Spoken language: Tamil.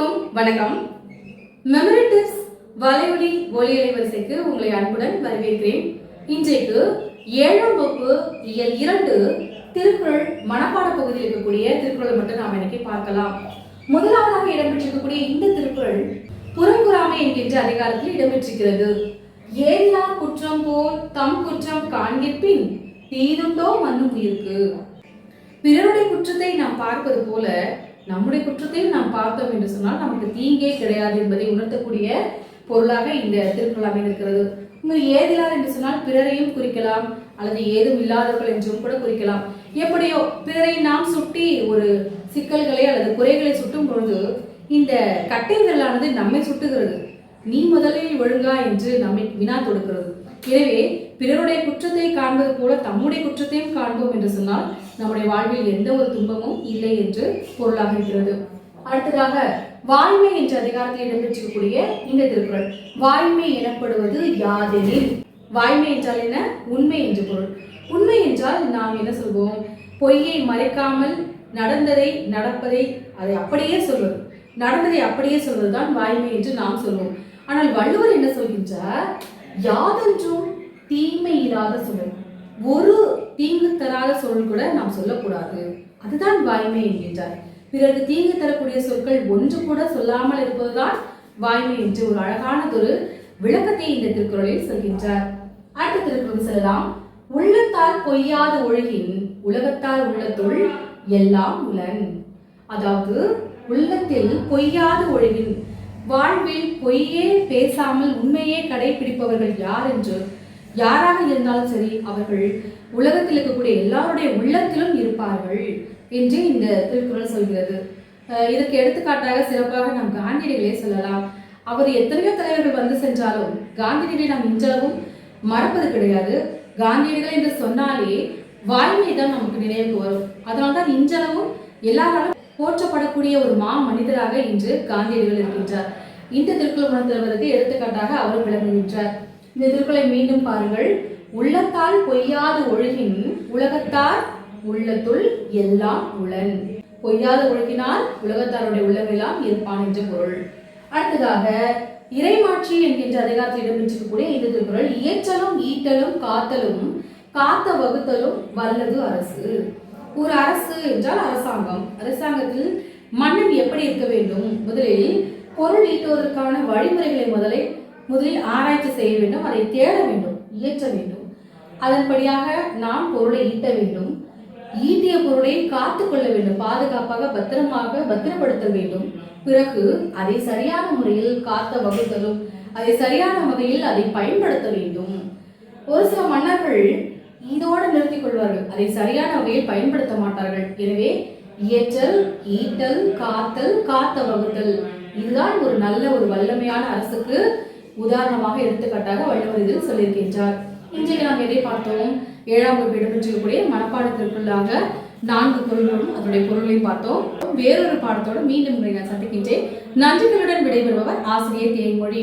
அனைவருக்கும் வணக்கம். மெமரேட்டிவ்ஸ் வலைவழி வலைவலி ஒலி அலைவரிசைக்கு உங்களை அன்புடன் வரவேற்கிறேன். இன்றைக்கு ஏழாம் வகுப்பு இயல் இரண்டு திருக்குறள் மனப்பாட பகுதியில் இருக்கக்கூடிய திருக்குறளை மட்டும் நாம் இன்னைக்கு பார்க்கலாம். முதலாவதாக இடம்பெற்றிருக்கக்கூடிய இந்த திருக்குறள் புறங்குறாமை என்கின்ற அதிகாரத்தில் இடம்பெற்றிருக்கிறது. ஏல்லா குற்றம் போல் தம் குற்றம் காண்கிற்பின் தீதுண்டோ மண்ணும் உயிர்க்கு. பிறருடைய குற்றத்தை நாம் பார்ப்பது போல நம்முடைய குற்றத்தையும் நாம் பார்த்தோம் என்று சொன்னால் நமக்கு தீங்கே கிடையாது என்பதை உணர்த்தக்கூடிய பொருளாக இந்த திருக்குறள் அமைந்திருக்கிறது. உங்கள் ஏதிலார் என்று சொன்னால் பிறரையும் குறிக்கலாம் அல்லது ஏதும் இல்லாதவர்கள் என்றும் கூட குறிக்கலாம். எப்படியோ பிறரை நாம் சுட்டி ஒரு சிக்கல்களை அல்லது குறைகளை சுட்டும் பொழுது இந்த கட்டை விரலானது நம்மை சுட்டுகிறது. நீ முதலில் ஒழுங்கா என்று நம்மை வினா தொடுக்கிறது. எனவே பிறருடைய குற்றத்தை காண்பது போல தம்முடைய குற்றத்தையும் காண்போம் என்று சொன்னால் நம்முடைய வாழ்வில் எந்த ஒரு துன்பமும் இல்லை என்று பொருளாக இருக்கிறது. அடுத்ததாக வாய்மை என்ற அதிகாரத்தில் இடம்பெற்றிருக்கக்கூடிய இந்த திருக்குறள் வாய்மை எனப்படுவது யாதெனில் வாய்மை என்றால் என்ன? உண்மை என்று பொருள். உண்மை என்றால் நாம் என்ன சொல்வோம்? பொய்யை மறைக்காமல் நடந்ததை நடப்பதை அதை அப்படியே சொல்வது. நடந்ததை அப்படியே சொல்வதுதான் வாய்மை என்று நாம் சொல்வோம். ஆனால் வள்ளுவர் என்ன சொல்கின்றார்? யாதென்றும் தீமை இல்லாத சொல். ஒரு தீங்கு தராத சொல் கூட நாம் சொல்லக்கூடாது. அதுதான் வாய்மை என்கின்றார். பிறகு தீங்கு தரக்கூடிய சொற்கள் ஒன்று கூட சொல்லாமல் இருப்பதுதான் வாய்மை என்று ஒரு அழகானதொரு விளக்கத்தை இந்த திருக்குறளில் சொல்கின்றார். அடுத்த திருக்குறள் செல்லலாம் உள்ளத்தால் பொய்யாத ஒழுகின் உலகத்தால் உள்ளத்துள் எல்லாம் உலன் அதாவது உள்ளத்தில் பொய்யாத ஒழுகின் வாழ்வில் பொய்யே பேசாமல் உண்மையே கடைபிடிப்பவர்கள் யார் என்று யாராக இருந்தாலும் சரி அவர்கள் உலகத்தில் இருக்கக்கூடிய எல்லாருடைய உள்ளத்திலும் இருப்பார்கள் என்று இந்த திருக்குறள் சொல்கிறது. இதற்கு எடுத்துக்காட்டாக சிறப்பாக நாம் காந்தியடிகளே சொல்லலாம். அவர் எத்தனையோ தலைவர்கள் வந்து சென்றாலும் காந்தியடிகளை நாம் இன்றளவும் மறப்பது கிடையாது. காந்தியடிகள் என்று சொன்னாலே வாய்மை தான் நமக்கு நினைவுக்கு வரும். அதனால்தான் இன்றளவும் எல்லாராலும் போற்றப்படக்கூடிய ஒரு மா மனிதராக இன்று காந்தியடிகள் இருக்கின்றார். இந்த திருக்குறள் உணர்த்துவதற்கு எடுத்துக்காட்டாக அவர் விளங்குகின்றார். இந்த திருக்குறளை மீண்டும் பாருங்கள். உள்ளத்தால் பொய்யாத ஒழுகின் உலகத்தார் உள்ளத்துள் எல்லாம் உளன் பொய்யாத ஒழுகினால் உலகத்தாருடைய உள்ளமெல்லாம் இருப்பான் என்ற பொருள். அடுத்ததாக இறைமாட்சி என்கின்ற அதிகாரத்தில் இடம்பெற்றிருக்கக்கூடிய இந்த திருக்குறள் இயற்றலும் ஈட்டலும் காத்தலும் காத்த வகுத்தலும் வல்லது அரசு ஒரு அரசு என்றால் அரசாங்கம். அரசாங்கத்தில் மன்னன் எப்படி இருக்க வேண்டும்? முதலில் பொருள் ஈட்டுவதற்கான வழிமுறைகளை முதலில் முதலில் ஆராய்ச்சி செய்ய வேண்டும் அதை தேட வேண்டும் இயற்ற வேண்டும். அதன்படியாக நாம் பொருளை ஈட்ட வேண்டும். ஈட்டிய பொருளை காத்து கொள்ள வேண்டும். பாதுகாப்பாக பத்திரமாக பத்திரப்படுத்த வேண்டும். பிறகு அதை சரியான முறையில் காத்த வகுத்தலும் அதை சரியான வகையில் அதை பயன்படுத்த வேண்டும். ஒரு சில மன்னர்கள் இதோடு நிறுத்திக் கொள்வார்கள். அதை சரியான வகையில் பயன்படுத்த மாட்டார்கள். எனவே இயற்றல் ஈட்டல் காத்தல் காத்த வகுத்தல் இதுதான் ஒரு நல்ல ஒரு வல்லமையான அரசுக்கு உதாரணமாக எடுத்துக்காட்டாக வள்ளுவர் இதில் சொல்லியிருக்கின்றார். இன்றைக்கு நாம் எதை பார்த்தோம் ஏழாம் வகுப்பு இடம்பெற்றிருக்கக்கூடிய மனப்பாடத்திற்குள்ளாக நான்கு பொருள்களும் அதனுடைய பொருளையும் பார்த்தோம். வேறொரு பாடத்தோடு மீண்டும் உங்களை நான் சந்திக்கின்றேன். நன்றிகளுடன் விடைபெறுபவர் ஆசிரியர் தேன்மொழி